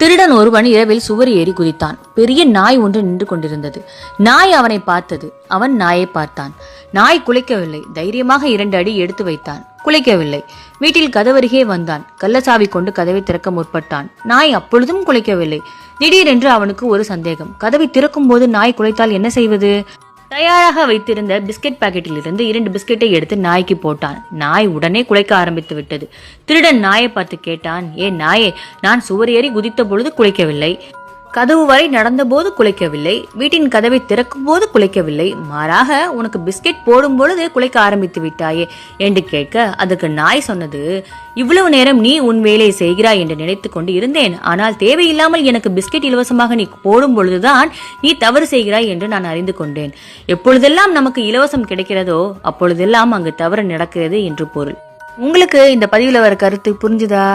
திருடன் ஒருவன் இரவில் சுவர் ஏறி குதித்தான். பெரிய நாய் ஒன்று நின்று கொண்டிருந்தது. நாய் அவனை பார்த்தது. அவன் நாயை பார்த்தான். நாய் குலைக்கவில்லை தைரியமாக இரண்டு அடி எடுத்து வைத்தான். குலைக்கவில்லை வீட்டில் கதவருகே வந்தான். கள்ளசாவி கொண்டு கதவை திறக்க முற்பட்டான். நாய் அப்பொழுதும் குலைக்கவில்லை திடீரென்று அவனுக்கு ஒரு சந்தேகம். கதவை திறக்கும் போது நாய் குலைத்தால் என்ன செய்வது? தயாராக வைத்திருந்த பிஸ்கட் பாக்கெட்டில் இருந்து இரண்டு பிஸ்கெட்டை எடுத்து நாய்க்கு போட்டான். நாய் உடனே குலைக்க ஆரம்பித்து விட்டது. திருடன் நாயை பார்த்து கேட்டான் ஏ நாயே நான் சுவர் ஏறி குதித்த பொழுது குலைக்கவில்லை. கதவு வரை நடந்தபோது குலைக்கவில்லை வீட்டின் கதவை திறக்கும் போது குலைக்கவில்லை மாறாக உனக்கு பிஸ்கெட் போடும் பொழுது குலைக்க ஆரம்பித்து விட்டாயே என்று கேட்க அதுக்கு நாய் சொன்னது இவ்வளவு நேரம் நீ உன் வேலையை செய்கிறாய் என்று நினைத்துக் கொண்டு இருந்தேன். ஆனால் தேவையில்லாமல் எனக்கு பிஸ்கெட் இலவசமாக நீ போடும் பொழுதுதான் நீ தவறு செய்கிறாய் என்று நான் அறிந்து கொண்டேன். எப்பொழுதெல்லாம் நமக்கு இலவசம் கிடைக்கிறதோ அப்பொழுதெல்லாம் அங்கு தவறு நடக்கிறது என்று பொருள். உங்களுக்கு இந்த பதிவில் வர கருத்து புரிஞ்சுதா?